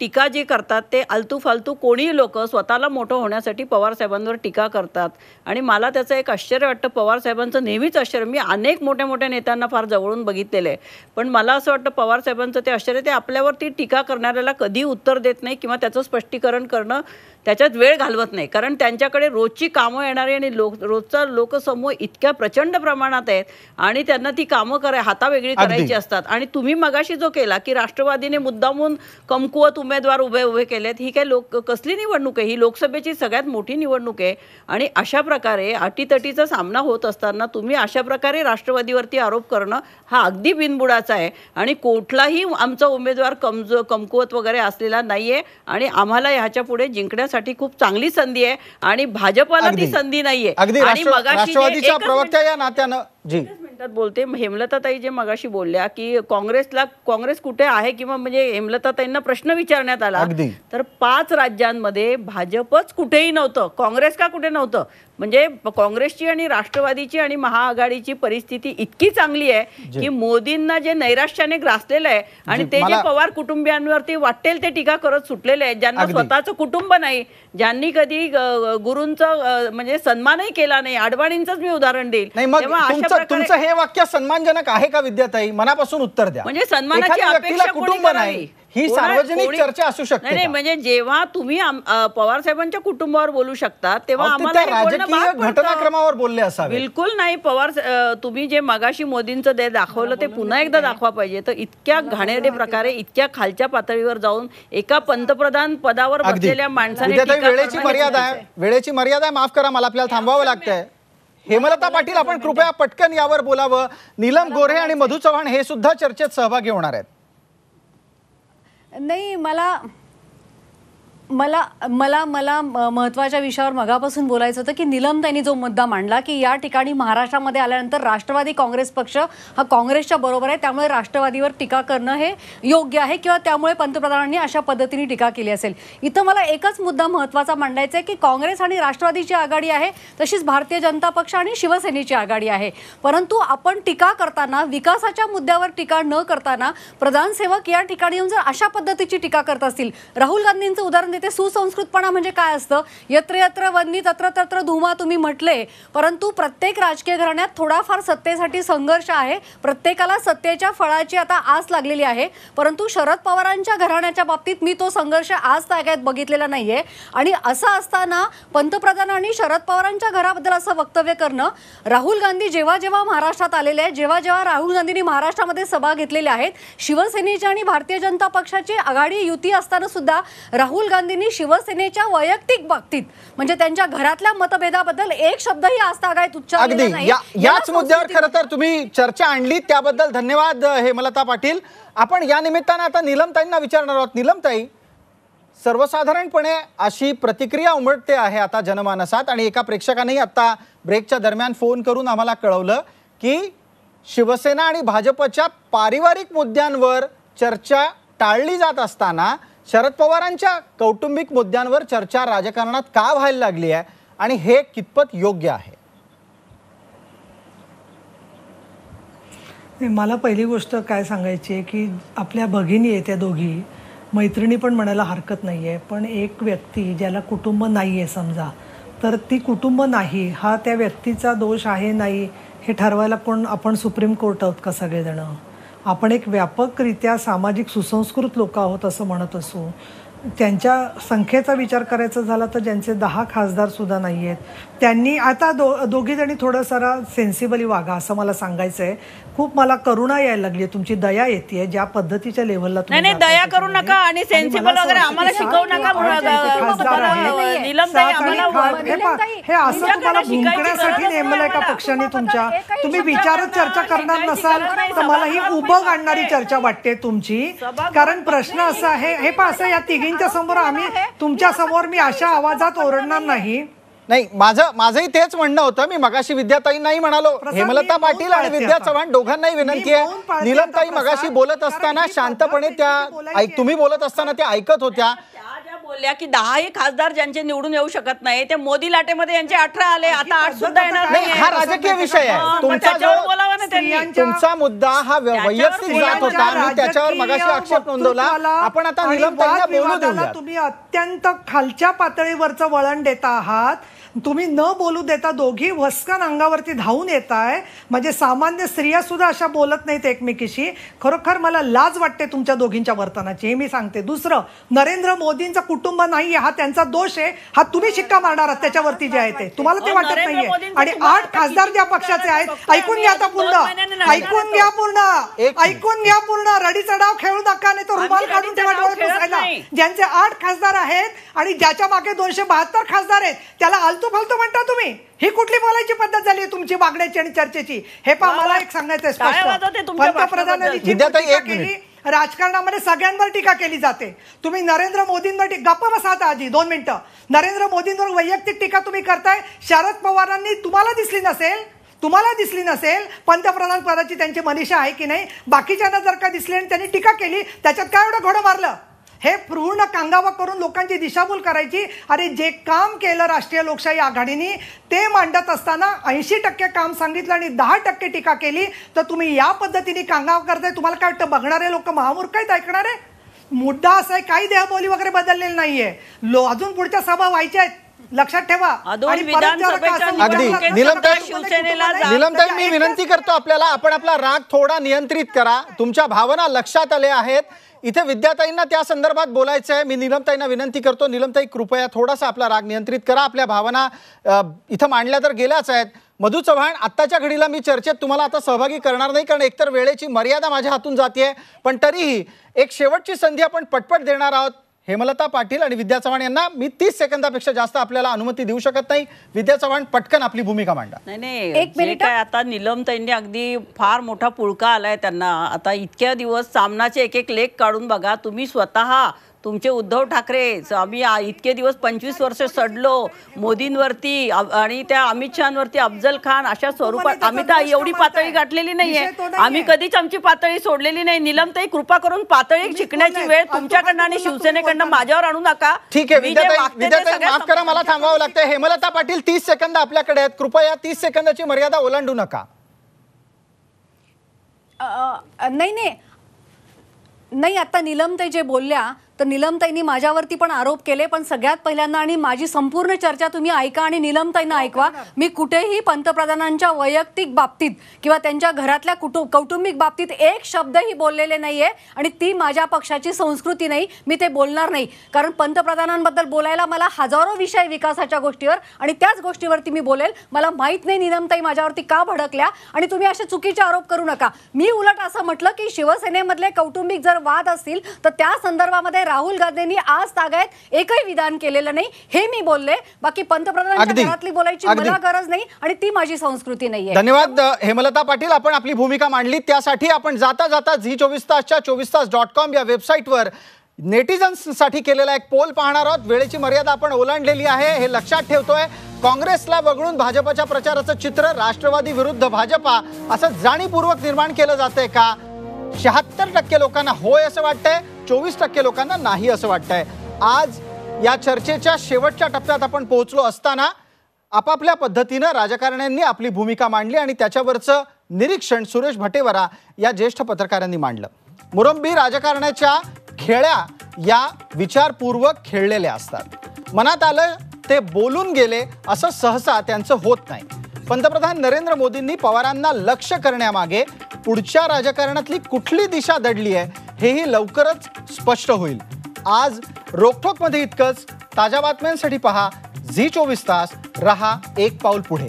टीका जी करतात ते आलतू फालतू कोणीही लोक स्वतःला मोठं होण्यासाठी पवार साहेबांवर टीका करतात. आणि मला त्याचं एक आश्चर्य वाटतं पवार साहेबांचं नेहमीच आश्चर्य. मी अनेक मोठ्या मोठ्या नेत्यांना फार जवळून बघितलेलं आहे. पण मला असं वाटतं पवार साहेबांचं ते आश्चर्य ते आपल्यावरती टीका करणाऱ्याला कधी उत्तर देत नाही किंवा त्याचं स्पष्टीकरण करणं त्याच्यात वेळ घालवत नाही. कारण त्यांच्याकडे रोजची कामं येणारी आणि लोक रोजचा लोकसमूह इतक्या प्रचंड प्रमाणात आहेत आणि त्यांना ती कामं करा हातावेगळी. करायची असतात. आणि तुम्ही मगाशी जो केला की राष्ट्रवादीने मुद्दामून कमकुवत उमेदवार उभे उभे केलेत ही काय लोक कसली निवडणूक आहे? ही लोकसभेची सगळ्यात मोठी निवडणूक आहे. आणि अशा प्रकारे अटीतटीचा सामना होत असताना तुम्ही अशा प्रकारे राष्ट्रवादीवरती आरोप करणं हा अगदी बिनबुडाचा आहे. आणि कुठलाही आमचा उमेदवार कमजो कमकुवत वगैरे असलेला नाहीये आणि आम्हाला ह्याच्या पुढे जिंकण्यासाठी खूप चांगली संधी आहे आणि भाजपला ती. संधी नाहीये. आणि मगाशी प्रवक्त्या या नात्यानं जी. बोलते. हेमलताताई जे मगाशी बोलल्या की काँग्रेसला काँग्रेस कुठे आहे किंवा म्हणजे हेमलताताईंना प्रश्न विचारण्यात आला. तर पाच राज्यांमध्ये भाजपच कुठेही नव्हतं. काँग्रेस का कुठे नव्हतं? म्हणजे काँग्रेसची आणि राष्ट्रवादीची आणि महाआघाडीची परिस्थिती इतकी चांगली आहे की मोदींना जे नैराश्याने ग्रासलेलं आहे आणि ते जे पवार कुटुंबियांवरती वाटेल ते टीका करत सुटलेले आहेत. ज्यांना. स्वतःचं कुटुंब नाही ज्यांनी कधी गुरूंचा म्हणजे सन्मानही केला नाही. अडवाणींचंच मी उदाहरण देईल. तुमचं हे वाक्य सन्मानजनक आहे का विद्याताई? मनापासून उत्तर द्या. म्हणजे सन्मानाची अपेक्षा कुटुंब नाही? ही सार्वजनिक चर्चा असू शकते नाही? म्हणजे जेव्हा तुम्ही पवार साहेबांच्या कुटुंबावर बोलू शकता तेव्हा आम्हाला. घटनाक्रमावर बोलले असावे बिलकुल नाही पवार तुम्ही जे मगाशी मोदींचं ते दाखवलं ते पुन्हा एकदा दाखवा पाहिजे. तर इतक्या घाणेरडे प्रकारे इतक्या खालच्या पातळीवर जाऊन एका पंतप्रधान पदावर बसलेल्या माणसाने वेळेची मर्यादा आहे. वेळेची मर्यादा आहे माफ करा मला आपल्याला थांबवावं लागतंय. हेमलता पाटील आपण कृपया पटकन यावर बोलावं. नीलम गोऱ्हे आणि मधु चव्हाण हे सुद्धा चर्चेत सहभागी होणार आहेत. नाही मला मला मला मला म- महत्त्वाच्या विषयावर मगापासून बोलायचं होतं की निलम त्यांनी जो मुद्दा मांडला की या ठिकाणी महाराष्ट्रामध्ये आल्यानंतर राष्ट्रवादी काँग्रेस पक्ष हा काँग्रेसच्या बरोबर आहे त्यामुळे राष्ट्रवादीवर टीका करणं हे योग्य आहे किंवा त्यामुळे पंतप्रधानांनी अशा पद्धतीने टीका केली असेल. इथं मला एकच मुद्दा महत्त्वाचा मांडायचा आहे की काँग्रेस आणि राष्ट्रवादीची आघाडी आहे तशीच भारतीय जनता पक्ष आणि शिवसेनेची आघाडी आहे. परंतु आपण टीका करताना विकासाच्या मुद्द्यावर टीका न करताना प्रधानसेवक या ठिकाणी येऊन जर अशा पद्धतीची टीका करत असतील राहुल गांधींचं उदाहरण म्हणजे देते सुसंस्कृतपणा म्हणजे काय असतं? यत्र यत्र वन्नी तत्र तत्र धुमा तुम्ही म्हटले. परंतु प्रत्येक राजकीय घराण्यात थोडाफार सत्तेसाठी संघर्ष आहे. प्रत्येकाला सत्तेच्या फळाची आता आस लागलेली आहे. परंतु शरद पवारांच्या घराण्याच्या बाबतीत मी तो संघर्ष आज ताग्यात बघितलेला नाहीये. आणि असं असताना पंतप्रधानांनी शरद पवारांच्या घराबद्दल असं वक्तव्य करणं राहुल गांधी जेव्हा जेव्हा महाराष्ट्रात आलेले आहेत जेव्हा जेव्हा राहुल गांधींनी महाराष्ट्रामध्ये सभा घेतलेल्या आहेत शिवसेनेची आणि भारतीय जनता पक्षाची आघाडी युती असताना सुद्धा राहुल गांधींनी शिवसेनेच्या वैयक्तिक बाबतीत म्हणजे त्यांच्या घरातल्या मतभेदाबद्दल एक शब्दही आज तागायत उच्चारलेला अगदी. नाही. याच मुद्द्यावर खरं तर तुम्ही चर्चा आणली त्याबद्दल धन्यवाद हेमलता पाटील. आपण या निमित्तानं आता नीलमताईंना विचारणार आहोत. नीलमताई सर्वसाधारणपणे अशी प्रतिक्रिया उमटते आहे आता जनमानसात आणि एका प्रेक्षकानेही आता ब्रेकच्या दरम्यान फोन करून आम्हाला कळवलं की शिवसेना आणि भाजपच्या पारिवारिक मुद्द्यांवर चर्चा टाळली जात असताना शरद पवारांच्या कौटुंबिक मुद्द्यांवर चर्चा राजकारणात का व्हायला लागली आहे आणि हे कितपत योग्य आहे? मला पहिली गोष्ट काय सांगायची आहे की आपल्या भगिनी आहे त्या दोघी. मैत्रिणी पण म्हणायला हरकत नाही आहे पण एक व्यक्ती ज्याला कुटुंब नाही आहे समजा तर ती कुटुंब नाही हा त्या व्यक्तीचा दोष आहे नाही हे ठरवायला कोण आपण सुप्रीम कोर्ट आहोत का सगळेजणं? आपण एक व्यापकरित्या सामाजिक सुसंस्कृत लोक आहोत असं म्हणत असू त्यांच्या संख्येचा विचार करायचा झाला तर ज्यांचे दहा खासदारसुद्धा नाही आहेत त्यांनी आता दो दोघी जणी थोडं सारा सेन्सिबली वागा असं मला सांगायचं आहे खूप मला करुणा यायला लागली तुमची दया येते ज्या पद्धतीच्या लेव्हलला नाही नाही दया करू नका आणि सेन्सिबल वगैरे आम्हाला शिकवू नका हे असं तुम्हाला भुंकण्यासाठी नेमलंय का पक्षाने तुमच्या. तुम्ही विचारच चर्चा करणार नसाल तर मला ही उभं तुम्ही आणणारी. चर्चा वाटते तुमची. कारण प्रश्न असा आहे हे पहा असं या तिघींच्या समोर आम्ही तुमच्यासमोर मी अशा आवाजात ओरडणार नाही. नाही माझं माझंही तेच म्हणणं होतं. मी मगाशी विद्याताईंनाही म्हणालो. प्रसाद, मी हेमलता पाटील आणि विद्या. चव्हाण दोघांनाही विनंती आहे. नीलमताई मगाशी. बोलत असताना ही शांतपणे त्या ऐक तुम्ही बोलत असताना त्या ऐकत होत्या. बोलल्या की दहाही खासदार ज्यांचे निवडून येऊ शकत नाही ते मोदी लाटेमध्ये यांचे अठरा आले. आता आठ सुद्धा येणार नाही नाही हा राजकीय विषय आहे. तुमचा जो बोलावं ना त्यांनी स्त्रियांच्या- तुमचा मुद्दा हा वैयक्तिक जात होता. मी त्याच्यावर मगाशी आक्षेप नोंदवला. आपण आता आणि निलमताईंना बोलू देऊया तुम्ही अत्यंत खालच्या पातळीवरचं वळण देता आहात. तुम्ही न बोलू देता दोघी वस्कन अंगावरती धावून येत आहे म्हणजे सामान्य स्त्रिया सुद्धा अशा बोलत नाहीत एकमेकीशी. खरोखर मला लाज वाटते तुमच्या दोघींच्या वर्तनाची हे मी सांगते. दुसरं नरेंद्र मोदींचं कुटुंब नाहीये हा त्यांचा दोष आहे. हा तुम्ही शिक्का मारणार आहात त्याच्यावरती जे आहे ते. तुम्हाला ते वाटत नाहीये. आणि आठ खासदार ज्या पक्षाचे आहेत ऐकून घ्या आता पूर्ण. नाही ऐकून घ्या. पूर्ण. ऐकून घ्या पूर्ण. रडीचा डाव खेळू नका नाही तो रुमाल काढून डोळे नाही. ज्यांचे आठ खासदार आहेत आणि ज्याच्या मागे दोनशे बहात्तर खासदार आहेत त्याला आलतू फालतू म्हणता तुम्ही? ही कुठली बोलायची पद्धत झाली आहे तुमची वागण्याची आणि चर्चेची? हे पहा वा, मला. एक सांगायचं आहे टाळ्या वाजवते स्पष्ट तुमच्या पंतप्रधानांनी जी विद्याताई, टीका एक केली मिनिट. राजकारणामध्ये सगळ्यांवर टीका केली जाते. तुम्ही नरेंद्र मोदींवर टी- गप्पा बसा आता आजी दोन मिनिटं. नरेंद्र मोदींवर वैयक्तिक टीका तुम्ही करताय. शरद पवारांनी तुम्हाला दिसली नसेल तुम्हाला दिसली नसेल पंतप्रधान पदाची त्यांची मनीषा आहे की नाही? बाकीच्यांना जर का दिसली आणि त्यांनी टीका केली त्याच्यात काय एवढं घोडं मारलं? हे पूर्ण कांगावा करून लोकांची दिशाभूल करायची. अरे जे काम केलं राष्ट्रीय लोकशाही आघाडीने ते मांडत असताना ऐंशी टक्के काम सांगितलं आणि दहा टक्के टीका केली तर तुम्ही या पद्धतीने कांगाव करताय तुम्हाला काय वाटतं बघणारे लोक महामूर्ख आहेत ऐकणारे मुद्दा असा आहे काही देहबोली वगैरे बदललेली नाहीये. लो अजून पुढच्या सभा व्हायच्या आहेत. लक्षात ठेवा. अजून आणि परत जर का असं विधानसभेच्या निवडलं अगदी. निलमताई- शिवसेनेला जा- निलमताई मी विनंती करतो आपल्याला आपण आपला राग थोडा नियंत्रित करा. तुमच्या भावना लक्षात आल्या आहेत. इथे विद्याताईंना त्या संदर्भात बोलायचं आहे. मी निलमताईंना विनंती करतो. निलमताई कृपया थोडासा आपला राग नियंत्रित करा. आपल्या भावना अ, इथं मांडल्या तर गेल्याच आहेत. मधु चव्हाण आत्ताच्या घडीला मी चर्चेत तुम्हाला आता सहभागी करणार नाही कारण एकतर वेळेची मर्यादा माझ्या हातून जाते पण तरीही एक शेवटची संधी आपण पटपट देणार आहोत. हेमलता पाटील आणि विद्या चव्हाण यांना मी तीस सेकंदापेक्षा जास्त आपल्याला अनुमती देऊ शकत नाही. विद्या चव्हाण पटकन आपली भूमिका मांडा. नाही नाही. एक जे मिनिट. काय आता निलम ताईंनी अगदी फार मोठा पुळका आलाय त्यांना. आता इतक्या दिवस सामनाचे एक एक लेख काढून बघा तुम्ही स्वतः तुमचे उद्धव ठाकरे आम्ही इतके दिवस पंचवीस वर्ष सडलो मोदींवरती आणि त्या अमित शहावरती अफजल खान अशा स्वरूपात आम्ही तर एवढी? पातळी गाठलेली नाहीये तो. आम्ही कधीच आमची पातळी सोडलेली नाही निलमताई कृपा करून पातळी शिकण्याची कोण वेळ? तुमच्याकडनं आणि शिवसेनेकडनं. माझ्यावर आणू नका ठीक आहे ते माफ करा मला थांबावं लागतं हेमलता पाटील तीस सेकंद आपल्याकडे आहेत कृपया तीस सेकंदाची मर्यादा ओलांडू नका नाही नाही नाही आता निलमताई जे बोलल्या तर निलमताईंनी माझ्यावरती पण आरोप केले पण सगळ्यात पहिल्यांदा आणि माझी संपूर्ण चर्चा तुम्ही ऐका आणि निलमताईंना ऐकवा. मी कुठेही पंतप्रधानांच्या वैयक्तिक बाबतीत किंवा त्यांच्या घरातल्या कुटुंब कौटुंबिक बाबतीत एक शब्दही बोललेले नाहीये आणि ती माझ्या पक्षाची संस्कृती नाही मी ते बोलणार नाही. कारण पंतप्रधानांबद्दल बोलायला मला हजारो विषय विकासाच्या गोष्टीवर आणि त्याच गोष्टीवरती मी बोलेल. मला माहीत नाही निलमताई माझ्यावरती का भडकल्या आणि तुम्ही असे चुकीचे आरोप करू नका. मी उलट असं म्हटलं की शिवसेनेमधले कौटुंबिक जर वाद असतील तर त्या संदर्भामध्ये राहुल गांधींनी आज तागायत एकही विधान केलेलं नाही हे मी बोलले. बाकी. पंतप्रधानांच्या घरातली बोलायची. मला गरज नाही आणि ती माझी संस्कृती नाहीये. धन्यवाद हेमलता पाटील. आपण आपली भूमिका मांडली. त्यासाठी आपण जाता जाता झी चोवीस तासच्या चोवीस तास डॉट कॉम या वेबसाईटवर नेटिझन्ससाठी केलेला एक पोल पाहणार आहोत. वेळेची मर्यादा आपण ओलांडलेली आहे. हे लक्षात ठेवतोय. काँग्रेसला वगळून भाजपच्या प्रचाराचं चित्र राष्ट्रवादी विरुद्ध भाजपा असं जाणीवपूर्वक निर्माण केलं जातंय का? शहात्तर टक्के लोकांना होय असं वाटतंय. चोवीस टक्के लोकांना नाही असं वाटतंय. आज या चर्चेच्या शेवटच्या टप्प्यात आपण पोहोचलो असताना आपापल्या पद्धतीनं राजकारण्यांनी आपली भूमिका मांडली आणि त्याच्यावरचं निरीक्षण सुरेश भटेवरा या ज्येष्ठ पत्रकारांनी मांडलं. मुरंबी राजकारणाच्या खेळ्या या विचारपूर्वक खेळलेल्या असतात. मनात आलं ते बोलून गेले असं सहसा त्यांचं होत नाही. पंतप्रधान नरेंद्र मोदींनी पवारांना लक्ष करण्यामागे पुढच्या राजकारणातली कुठली दिशा दडली आहे हेही लवकरच स्पष्ट होईल. आज रोखोकमध्ये इतकंच ताज्या बातम्यांसाठी पहा झी चोवीस तास रहा एक पाऊल पुढे.